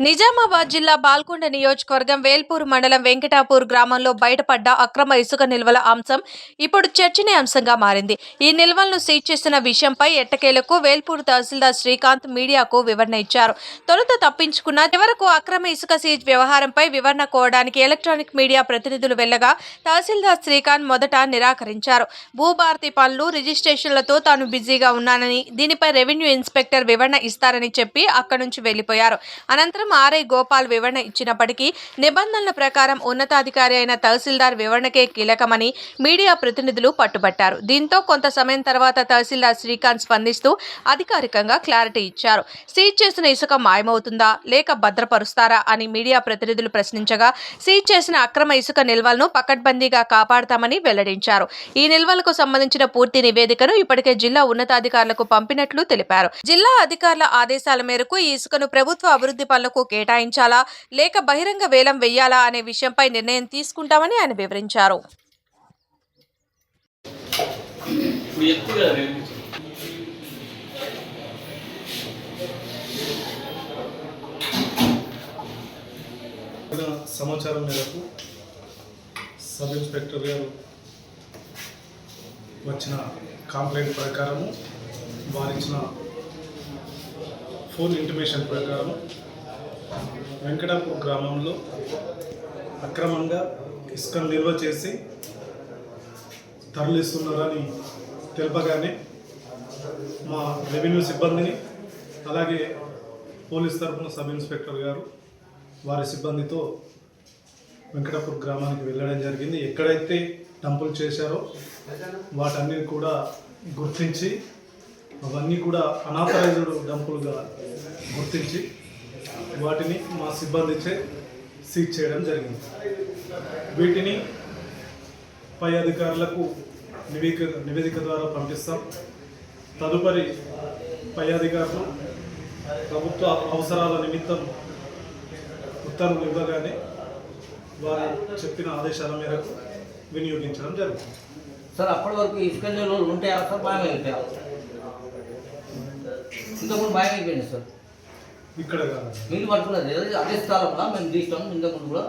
నిజామాబాద్ జిల్లా బాల్కొండ నియోజకవర్గం వేల్పూర్ మండలం వెంకటాపూర్ గ్రామంలో బయటపడ్డ అక్రమ ఇసుక నిల్వల అంశం ఇప్పుడు చర్చనీయాంశంగా మారింది. ఈ నిల్వలను సీజ్ చేసిన విషయంపై ఎట్టకేలకు వేల్పూర్ తహసీల్దార్ శ్రీకాంత్ మీడియాకు వివరణ ఇచ్చారు. తొలుత తప్పించుకున్న చివరకు అక్రమ ఇసుక సీజ్ వ్యవహారంపై వివరణ కోవడానికి ఎలక్ట్రానిక్ మీడియా ప్రతినిధులు వెళ్ళగా తహసీల్దార్ శ్రీకాంత్ మొదట నిరాకరించారు. భూభారతి పనులు రిజిస్ట్రేషన్లతో తాను బిజీగా ఉన్నానని దీనిపై రెవెన్యూ ఇన్స్పెక్టర్ వివరణ ఇస్తారని చెప్పి అక్కడి నుంచి వెళ్ళిపోయారు అనంతరం ఆర్ఐ గోపాల్ వివరణ ఇచ్చినప్పటికీ నిబంధనల ప్రకారం ఉన్నతాధికారి అయిన తహసీల్దార్ వివరణకే కీలకమని మీడియా ప్రతినిధులు పట్టుబట్టారు. దీంతో కొంత సమయం తర్వాత తహసీల్దార్ శ్రీకాంత్ స్పందిస్తూ అధికారికంగా క్లారిటీ ఇచ్చారు. సీజ్ చేసిన ఇసుక మాయమవుతుందా? లేక భద్రపరుస్తారా? అని మీడియా ప్రతినిధులు ప్రశ్నించగా సీజ్ చేసిన అక్రమ ఇసుక నిల్వలను పకడ్బందీగా కాపాడతామని వెల్లడించారు. ఈ నిల్వలకు సంబంధించిన పూర్తి నివేదికను ఇప్పటికే జిల్లా ఉన్నతాధికారులకు పంపినట్లు తెలిపారు. జిల్లా అధికారుల ఆదేశాల మేరకు ఈ ఇసుకను ప్రభుత్వ అభివృద్ధి పనులకు కేటాయించాలా? లేక బహిరంగ వేలం వెయ్యాలా అనే విషయంపై నిర్ణయం తీసుకుంటామని ఆయన వివరించారు. సమాచారం మేరకు సబ్ ఇన్స్పెక్టర్ గారు వచ్చిన కంప్లైంట్ ప్రకారము వారిచ్చిన ఫోన్ ఇంటిమేషన్ ప్రకారం వెంకటాపూర్ గ్రామంలో అక్రమంగా ఇసుకను నిల్వ చేసి తరలిస్తున్నారని తెలపగానే మా రెవెన్యూ సిబ్బందిని అలాగే పోలీస్ తరఫున సబ్ ఇన్స్పెక్టర్ గారు వారి సిబ్బందితో వెంకటాపూర్ గ్రామానికి వెళ్ళడం జరిగింది. ఎక్కడైతే డంపులు చేశారో వాటన్ని కూడా గుర్తించి అవన్నీ కూడా అనాథరైజ్డ్ డంపులుగా గుర్తించి వాటిని మా సిబ్బందిచే సీజ్ చేయడం జరిగింది. వీటిని పై అధికారులకు నివేదిక నివేదిక ద్వారా పంపిస్తాం. తదుపరి పై అధికారులు ప్రభుత్వ అవసరాల నిమిత్తం ఉత్తర్వులు ఇవ్వగానే వారు చెప్పిన ఆదేశాల మేరకు వినియోగించడం జరుగుతుంది. సార్ అప్పటి వరకు ఇసుక నిల్వలు ఉంటాయా సార్ మాయమైపోయా ఇంతకుముందు మాయమైపోయింది సార్. ఇక్కడ మీరు పట్టుకున్నది అదే స్థలంలో మేము తీసినాము ఇంతకుముందు కూడా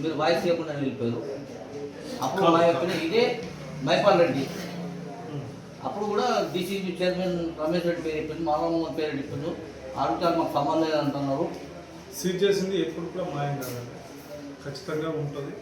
మీరు వాయిస్ చేయకుండా వెళ్ళిపోయారు. అప్పుడు మా యొక్క ఇదే మైపాల్ రెడ్డి. అప్పుడు కూడా డీసీబీ చైర్మన్ రమేష్ రెడ్డి పేరు చెప్పింది మాలమోహన్ పేరు చెప్పిండు. ఆరోగ్యాలు మాకు సంబంధం లేదంటున్నారు. సీట్ చేసింది ఎప్పుడు కూడా మాయం కాదండి. ఖచ్చితంగా ఉంటుంది.